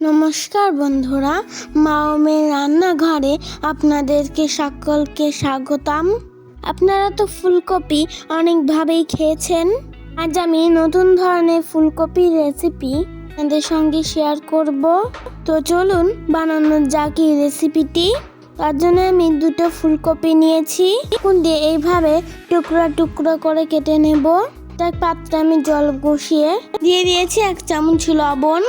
নমস্কার বন্ধুরা, মাওমের রান্নাঘরে আপনাদেরকে সকলকে স্বাগতম। আপনারা তো ফুলকপি অনেকভাবেই খেয়েছেন। আজ আমি নতুন ধরনের ফুলকপির রেসিপি আপনাদের সঙ্গে শেয়ার করব। তো চলুন বানানো যাক এই রেসিপিটি, তার জন্য আমি দুটো ফুলকপি নিয়েছি। এখন দিয়ে এইভাবে টুকরো টুকরো করে কেটে নেব। তার পাত্রে আমি জল বসিয়ে দিয়ে দিয়েছি এক চামচ লবণ।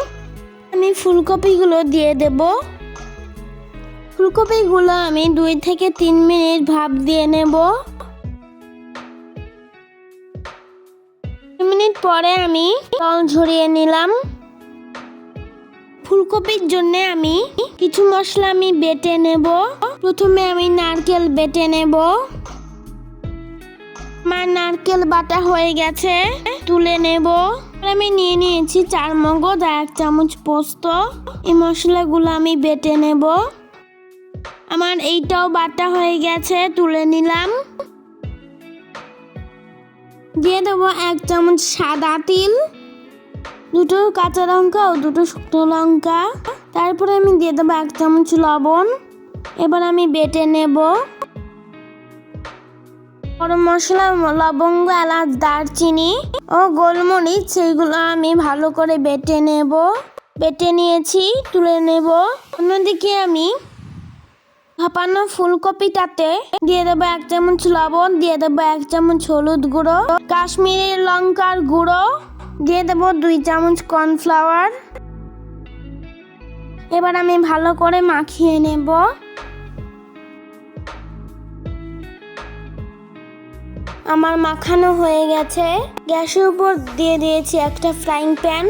আমি ফুলকপিগুলো দিয়ে দেব। ফুলকপিগুলো আমি দুই থেকে তিন মিনিট ভাপ দিয়ে নেব। মিনিট পরে আমি জল ঝরিয়ে নিলাম। ফুলকপির জন্য আমি কিছু মশলা আমি বেটে নেব। প্রথমে আমি নারকেল বেটে নেব। আমার নারকেল বাটা হয়ে গেছে, তুলে নেব। আমি নিয়ে নিয়েছি চার মগজ আর এক চামচ পোস্ত। এই মশলাগুলো আমি বেটে নেব। আমার এইটাও বাটা হয়ে গেছে, তুলে নিলাম। দিয়ে দেবো এক চামচ সাদা তিল, দুটো কাঁচা লঙ্কা ও দুটো শুকনো লঙ্কা। তারপরে আমি দিয়ে দেবো এক চামচ লবণ। এবার আমি বেটে নেব। গরম মশলা, লবঙ্গ, এলাচ, দারচিনি ও গোলমরিচ সেইগুলো আমি ভালো করে বেটে নেব। বেটে নিয়েছি, তুলে নেব। অন্যদিকে আমি ভাপানো ফুলকপিটাতে দিয়ে দেবো এক চামচ লবণ, দিয়ে দেবো এক চামচ হলুদ গুঁড়ো, কাশ্মীরি লঙ্কার গুঁড়ো, দিয়ে দেবো দুই চামচ কর্নফ্লাওয়ার। এবার আমি ভালো করে মাখিয়ে নেব। আমার মাখানো হয়ে গেছে। গ্যাসের উপর দিয়ে দিয়েছি একটা ফ্রাইং প্যান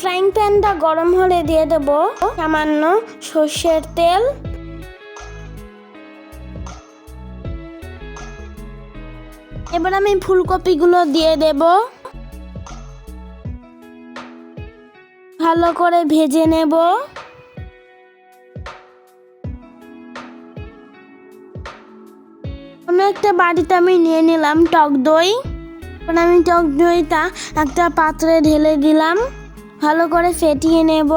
ফ্রাইং প্যানটা গরম হলে দিয়ে দেবো সামান্য সর্ষের তেল। এবার আমি ফুলকপিগুলো দিয়ে দেব। ভালো করে ভেজে নেব। একটা বাড়িতে আমি নিয়ে নিলাম টক দই। এখন আমি টক দইটা একটা পাত্রে ঢেলে দিলাম। ভালো করে ফেটিয়ে নেব।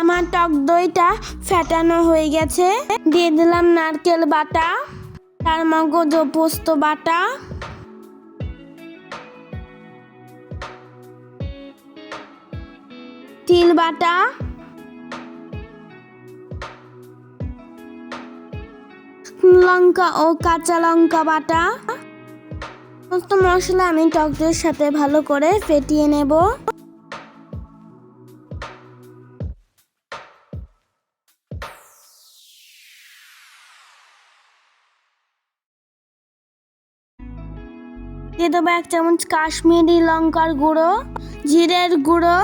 আমার টক দইটা ফেটানো হয়ে গেছে। দিয়ে দিলাম নারকেল বাটা তার মগজ ও পোস্ত বাটা। তিল বাটা। লঙ্কা ও কাঁচা লঙ্কা বাটা। সমস্ত মশলা আমি টক সাথে ভালো করে ফেটিয়ে নেব। দিয়ে দেবো এক চামচ কাশ্মীরি লঙ্কার গুঁড়ো, জিরের গুঁড়ো।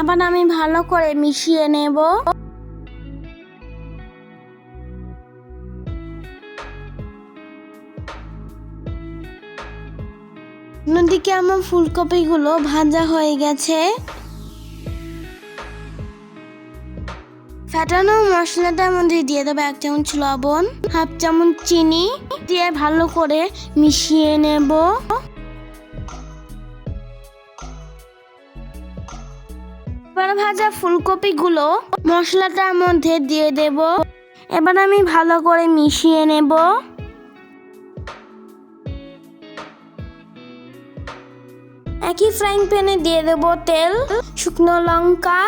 আবার আমি ভালো করে মিশিয়ে নেব। অন্যদিকে আমার ফুলকপিগুলো ভাজা হয়ে গেছে। ফেটানো মশলাটার মধ্যে দিয়ে দেবো এক চামচ লবণ, হাফ চামচ চিনি দিয়ে ভালো করে মিশিয়ে নেব। এবার ভাজা ফুলকপিগুলো মশলাটার মধ্যে দিয়ে দেব। এবার আমি ভালো করে মিশিয়ে নেব। একই ফ্রাইং প্যানে দিয়ে দেব তেল, শুকনো লঙ্কা।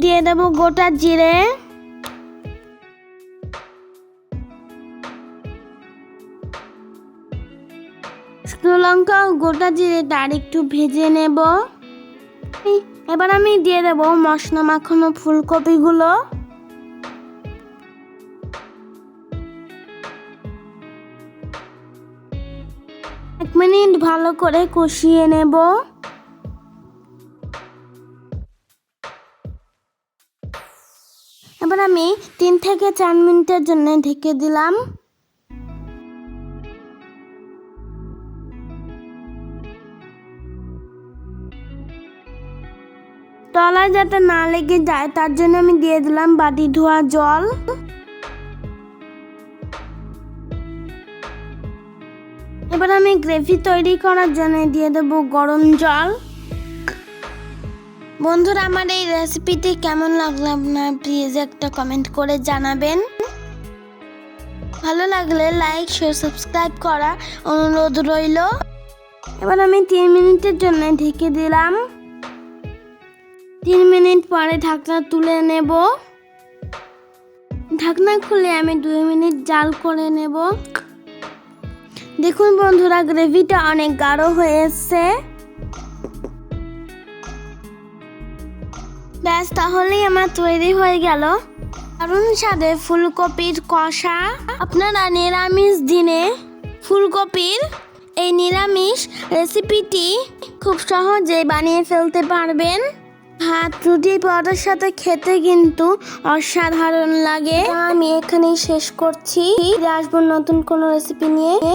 দিয়ে দেব গোটা জিরে। শুকনো লঙ্কা ও গোটা জিরেটা আর একটু ভেজে নেব। এবার আমি দিয়ে দেব মশলা মাখানো ফুলকপিগুলো। এক মিনিট ভালো করে কষিয়ে নেব। এবার আমি তিন থেকে চার মিনিটের জন্য ঢেকে দিলাম। তলায় যাতে না লেগে যায়, তার জন্য আমি দিয়ে দিলাম বাটি ধোয়া জল। এবার আমি গ্রেভি তৈরি করার জন্য দিয়ে দেবো গরম জল। বন্ধুরা, আমার এই রেসিপিটি কেমন লাগল আপনার প্লিজ একটা কমেন্ট করে জানাবেন। ভালো লাগলে লাইক শেয়ার সাবস্ক্রাইব করা অনুরোধ রইল। এবার আমি তিন মিনিটের জন্য ঢেকে দিলাম। তিন মিনিট পরে ঢাকনা তুলে নেব। ঢাকনা খুলে আমি দুই মিনিট জাল করে নেব। দেখুন বন্ধুরা, গ্রেভিটা অনেক গাঢ় হয়েছে। ব্যাস, তাহলেই আমার তৈরি হয়ে গেল। দারুণ স্বাদে ফুলকপির কষা। আপনারা নিরামিষ দিনে ফুলকপির এই নিরামিষ রেসিপিটি খুব সহজে বানিয়ে ফেলতে পারবেন। ভাত, রুটি, পরোটার সাথে খেতে কিন্তু অসাধারণ লাগে। আমি এখানেই শেষ করছি। আসব নতুন কোনো রেসিপি নিয়ে।